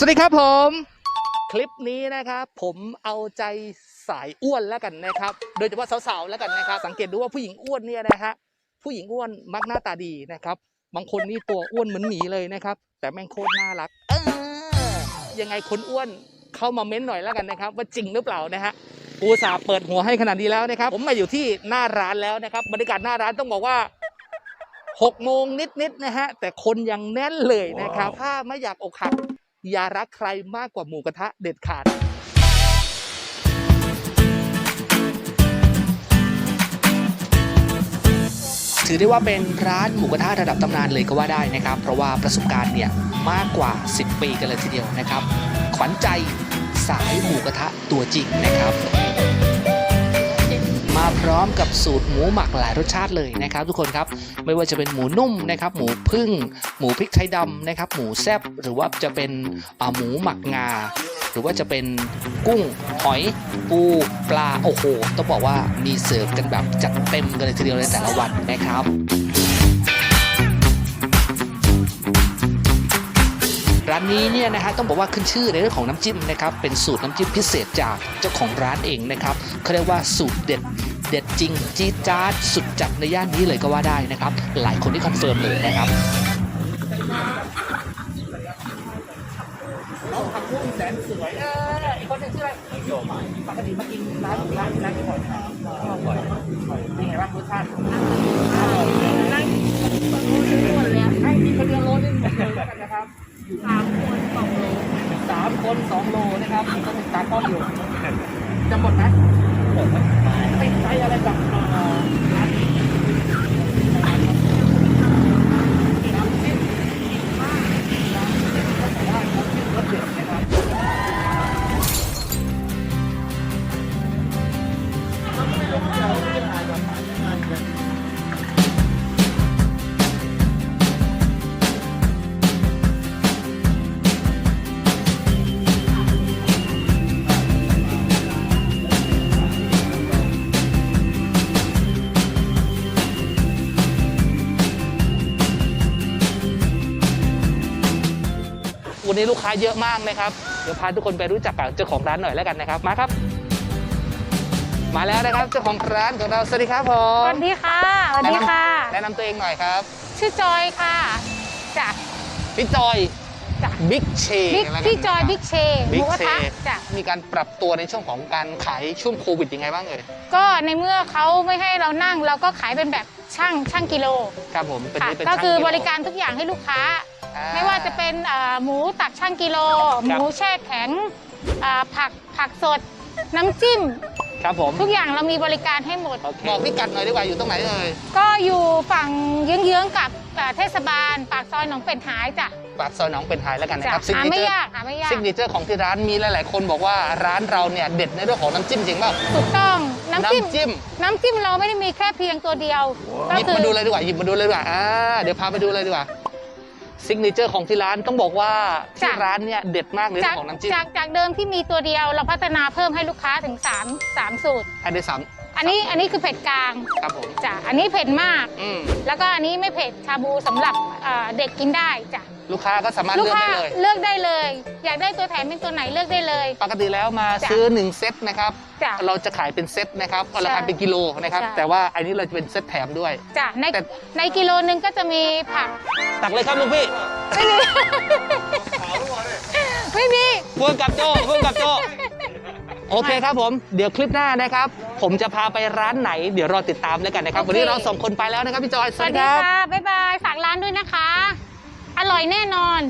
สวัสดีครับผม คลิปนี้นะครับ ผมเอาใจสายอ้วนแล้วกันนะครับ โดยเฉพาะสาวๆแล้วกันนะครับ สังเกตดูว่าผู้หญิงอ้วนเนี่ยนะฮะผู้หญิงอ้วนมักหน้าตาดีนะครับ บางคนนี่ตัวอ้วนเหมือนหมีเลยนะครับ แต่แม่งโคตรน่ารัก เออยังไงคนอ้วนเข้ามาเม้นหน่อยแล้วกันนะครับ ว่าจริงหรือเปล่านะฮะอุตส่าห์เปิดหัวให้ขนาดนี้แล้วนะครับ ผมมาอยู่ที่หน้าร้านแล้วนะครับ บรรยากาศหน้าร้านต้องบอกว่าหกโมงนิดๆนะฮะแต่คนยังแน่นเลยนะครับ ถ้าไม่อยากอกหัก อย่ารักใครมากกว่าหมูกระทะเด็ดขาดถือได้ว่าเป็นร้านหมูกระทะระดับตำนานเลยก็ว่าได้นะครับ เพราะว่าประสบการณ์เนี่ยมากกว่า 10 ปีกันเลยทีเดียวนะครับ ขวัญใจสายหมูกระทะตัวจริงนะครับ ร้อมกับสูตรหมูหมักหลายรสชาติเลยนะครับ ทุกคนครับไม่ว่าจะเป็นหมูนุ่มนะครับหมูพึ่ง หมูพริกไทยดำนะครับหมูแซบหรือว่าจะเป็นหมูหมักงา หรือว่าจะเป็นกุ้งหอยปูปลาโอ้โหต้องบอกว่ามีเสิร์ฟกันแบบจัดเต็มกันเลยทีเดียวในแต่ละวันนะครับ ร้านนี้เนี่ยนะฮะต้องบอกว่าขึ้นชื่อในเรื่องของน้ำจิ้มนะครับเป็นสูตรน้ำจิ้มพิเศษจากเจ้าของร้านเองนะครับเขาเรียกว่าสูตรเด็ดเด็ดจริงจี๊ดจ๊าดสุดจัดในย่านนี้เลยก็ว่าได้นะครับ หลายคนที่คอนเฟิร์มเลยนะครับเราทำกุ้งแสนสวยเอออีกคนหนึงชื่ออะไรปกติมากินร้านร้านร้านนี้บ่อยบ่อยเป็นไงบ้างรสชาติ โลนะครับก็เป็นตากล้องอยู่จะหมดไหมหมดติดใจอะไรกับเอ่อร้านนี้น้ วันนี้ลูกค้าเยอะมากนะครับ เดี๋ยวพาทุกคนไปรู้จักกับเจ้าของร้านหน่อยแล้วกันนะครับ มาครับ มาแล้วนะครับเจ้าของร้านของเรา สวัสดีครับผสมวัสดีค่ะสวัสดีค่ะ แนะนำตัวเองหน่อยครับชื่อจอยค่ะจ้ะ พี่จอยจ้ะ บิ๊กเชบิ๊กพี่จอยบิ๊กเชหบิ๊มูกกระเชทะจ้ะมีการปรับตัวในช่วงของการขายช่วงโควิดยังไงบ้างเอ่ยก็ในเมื่อเขาไม่ให้เรานั่ง เราก็ขายเป็นแบบช่างช่างกิโลครับผมเป็นค่ะนี่เป็นก็ช่างคือกิโลบริการทุกอย่างให้ลูกค้าอ่ ไม่ว่าจะเป็นอ่าหมูตักช่างกิโล หมูแช่แข็งอ่าผักผักสดน้ำจิ้ม ครับผม ทุกอย่างเรามีบริการให้หมด บอกพี่กัดหน่อยดีกว่าอยู่ตรงไหนเอ่ย ก็อยู่ฝั่งเยื้องๆกับอ่าเทศบาล ปากซอยหนองเป็ดหายจ้ะปากซอยหนองเป็นไฮแล้วกันนะจ้ะครับซิกหาเนไม่เจอร์ยากหาไม่ยากซิกเนเจอร์ของที่ร้านมีหลายๆ คนบอกว่าร้านเราเนี่ยเด็ดในเรื่องของน้ำจิ้มจริงเปล่าถูกต้องน้ำจิ้ม น้ำจิ้มน้ำจิ้มเราไม่ได้มีแค่เพียงตัวเดียวหยิบมาดูเลยดีกว่าหยิบมาดูเลยดีกว่าอ่าเดี๋ยวพาไปดูเลยดีกว่า ซิกเนเจอร์ของที่ร้านต้องบอกว่าที่จ้ะร้านเนี่ยเด็ดมากในเรื่จาอกงของน้ำจิ้มจากจากเดิมที่มีตัวเดียวเราพัฒนาเพิ่มให้ลูกค้าถึง 3 3 สูตรภายในสามอันนี้อันนี้คือเผ็ดกลางครับผมจ้ะอันนี้เผ็ดมากอืมแล้วก็อันนี้ไม่เผ็ดชาบูสำหรับเอ่อเด็กกินได้จ้ะลูกค้าก็สามารถลูกเลือกค้าได้เลย เลือกได้เลย อยากได้ตัวแถมเป็นตัวไหนเลือกได้เลย ปกติแล้วมาจ้ะซื้อหนึ่งเซตนะครับ จ้ะเราจะขายเป็นเซตนะครับเอาราคาใช่เป็นกิโลนะครับ ใช่ แต่ว่าอันนี้เราจะเป็นเซตแถมด้วย จ้ะในแต่ ในกิโลนึงก็จะมีผัก ตักเลยครับลูกพี่ไม่มีไม่มีพ่วงกับโจ้พ่วงกับโจ้ โอเคครับผม เดี๋ยวคลิปหน้านะครับ ผมจะพาไปร้านไหน เดี๋ยวรอติดตามแล้วกันนะครับโอเควันนี้เราสองคนไปแล้วนะครับพี่จอยสวัสดีค่ะบ๊ายบาย ฝากร้านด้วยนะคะ อร่อยแน่นอน